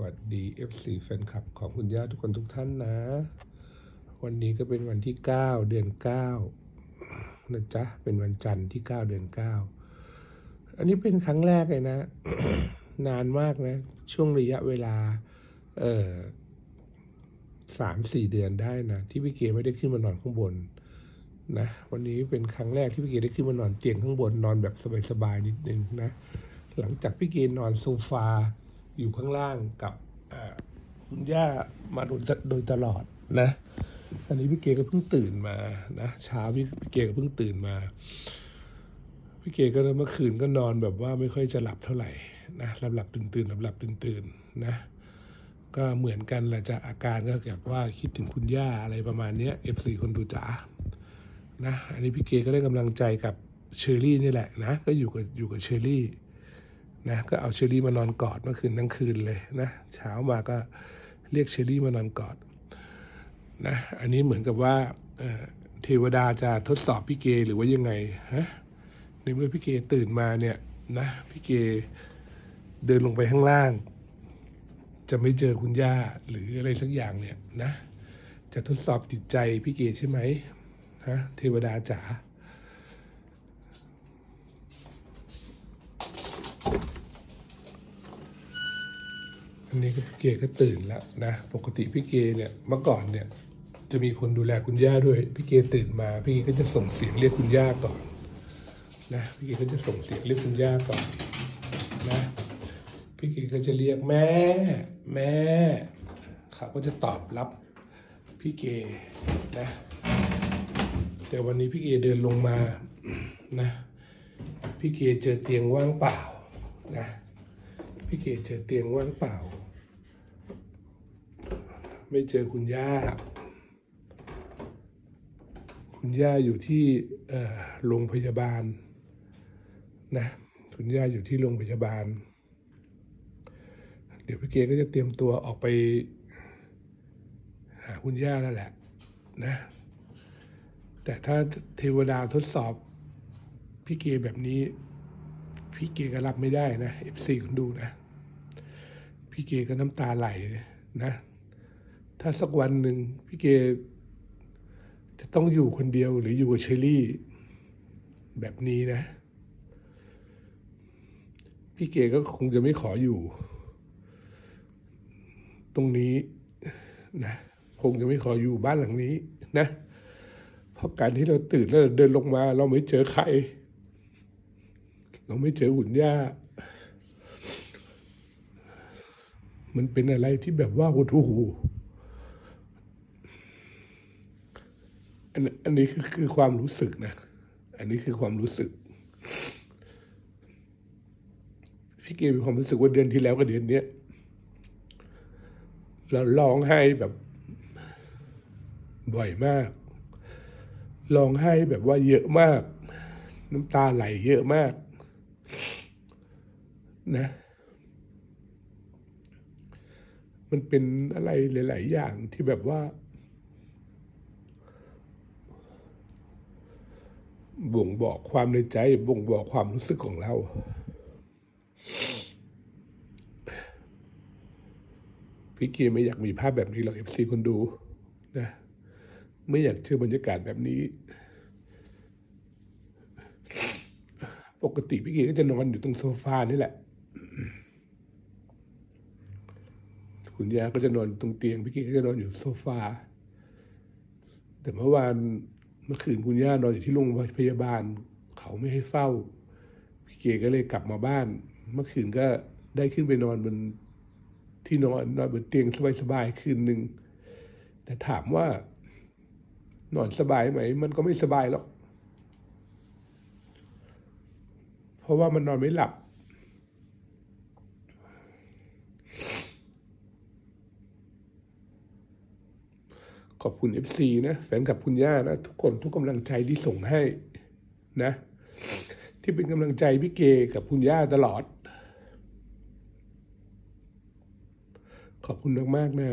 วัสดี FC แฟนคลับของคุณย่าทุกคนทุกท่านนะ วันนี้ก็เป็นวันที่ 9 เดือน 9 นะจ๊ะ เป็นวันจันทร์ที่ 9 เดือน 9 อันนี้เป็นครั้งแรกเลยนะ นานมากนะ ช่วงระยะเวลา เออสามสี่เดือนได้นะ ที่พี่เกไม่ได้ขึ้นมานอนข้างบนนะวันนี้เป็นครั้งแรกที่พี่เกได้ขึ้นมานอนเตียงข้างบนนอนแบบสบายๆนิดนึงนะ หลังจากพี่เกนอนโซฟา อยู่ข้างล่างกับคุณย่ามาโดยโดยตลอดนะ อันนี้พี่เกก็เพิ่งตื่นมานะเช้าพี่พี่เกก็เพิ่งตื่นมา พี่เกก็เมื่อคืนก็นอนแบบว่าไม่ค่อยจะหลับเท่าไหร่นะหลับหลับตื่นตื่นหลับหลับตื่นตื่นนะ ก็เหมือนกันแหละจะอาการก็แบบว่าคิดถึงคุณย่าอะไรประมาณนี้เอฟซีคนดูจ๋านะ อันนี้พี่เกก็ได้กำลังใจกับเชอรี่นี่แหละนะ ก็อยู่กับอยู่กับเชอรี่ นะก็เอาเชอรี่มานอนกอดเมื่อคืนทั้งคืนเลยนะเช้ามาก็เรียกเชอรี่มานอนกอดนะอันนี้เหมือนกับว่าเทวดาจะทดสอบพี่เกหรือว่ายังไงฮะในเมื่อพี่เกตื่นมาเนี่ยนะพี่เกเดินลงไปข้างล่าง จะไม่เจอคุณย่าหรืออะไรสักอย่างเนี่ยนะ จะทดสอบจิตใจพี่เกใช่ไหมฮะเทวดาจ๋า อันนี้พี่เกก็ตื่นแล้วนะ ปกติพี่เกเนี่ยเมื่อก่อนเนี่ย จะมีคนดูแลคุณย่าด้วยพี่เกตื่นมาพี่เกก็จะส่งเสียงเรียกคุณย่าก่อนนะพี่เกก็จะส่งเสียงเรียกคุณย่าก่อนนะพี่เกก็จะเรียกแม่ แม่เขาก็จะตอบรับพี่เกนะ แต่วันนี้พี่เกเดินลงมานะพี่เกเจอเตียงว่างเปล่านะพี่เกเจอเตียงว่างเปล่า ไม่เจอคุณย่า คุณย่าอยู่ที่โรงพยาบาลนะคุณย่าอยู่ที่โรงพยาบาล เดี๋ยวพี่เกก็จะเตรียมตัวออกไป หาคุณย่าแล้วแหละนะแต่ถ้าเทวดาทดสอบพี่เกแบบนี้พี่เกก็รับไม่ได้นะเอฟซีคุณดูนะ พี่เกก็น้ำตาไหลนะ ถ้าสักวันหนึ่งพี่เกจะต้องอยู่คนเดียวหรืออยู่กับเชอรี่ แบบนี้นะ พี่เกก็คงจะไม่ขออยู่ ตรงนี้นะคงจะไม่ขออยู่บ้านหลังนี้นะ เพราะการที่เราตื่นแล้วเดินลงมา เราไม่เจอใคร เราไม่เจอหุ่นย่ามันเป็นอะไรที่แบบว่าหดหู อันอันนี้คือคือความรู้สึกนะ อันนี้คือความรู้สึก พี่เกมีความรู้สึกว่าเดือนที่แล้วกับเดือนเนี้ยเราร้องไห้แบบ บ่อยมากร้องไห้แบบว่าเยอะมาก น้ำตาไหลเยอะมาก นะ มันเป็นอะไรหลาย ๆ อย่างที่แบบว่า บ่งบอกความในใจ บ่งบอกความรู้สึกของเรา พี่เกียไม่อยากมีภาพแบบนี้หรอกเอฟซีคนดูนะ ไม่อยากเจอบรรยากาศแบบนี้ ปกติพี่เกียก็จะนอนอยู่ตรงโซฟานี่แหละ คุณย่าก็จะนอนตรงเตียง พี่เกียก็จะนอนอยู่โซฟา แต่เมื่อวาน เมื่อคืนคุณย่านอนอยู่ที่โรงพยาบาล เขาไม่ให้เฝ้า พี่เก๋ก็เลยกลับมาบ้าน เมื่อคืนก็ได้ขึ้นไปนอนบนที่นอนนอนบนเตียงสบายๆคืนหนึ่งแต่ถามว่านอนสบายไหม มันก็ไม่สบายหรอก เพราะว่ามันนอนไม่หลับ ขอบคุณ FC นะแฟนกับคุณย่านะ ทุกคนทุกกำลังใจที่ส่งให้นะ ที่เป็นกำลังใจพี่เกกับคุณย่าตลอด ขอบคุณมาก ๆ นะ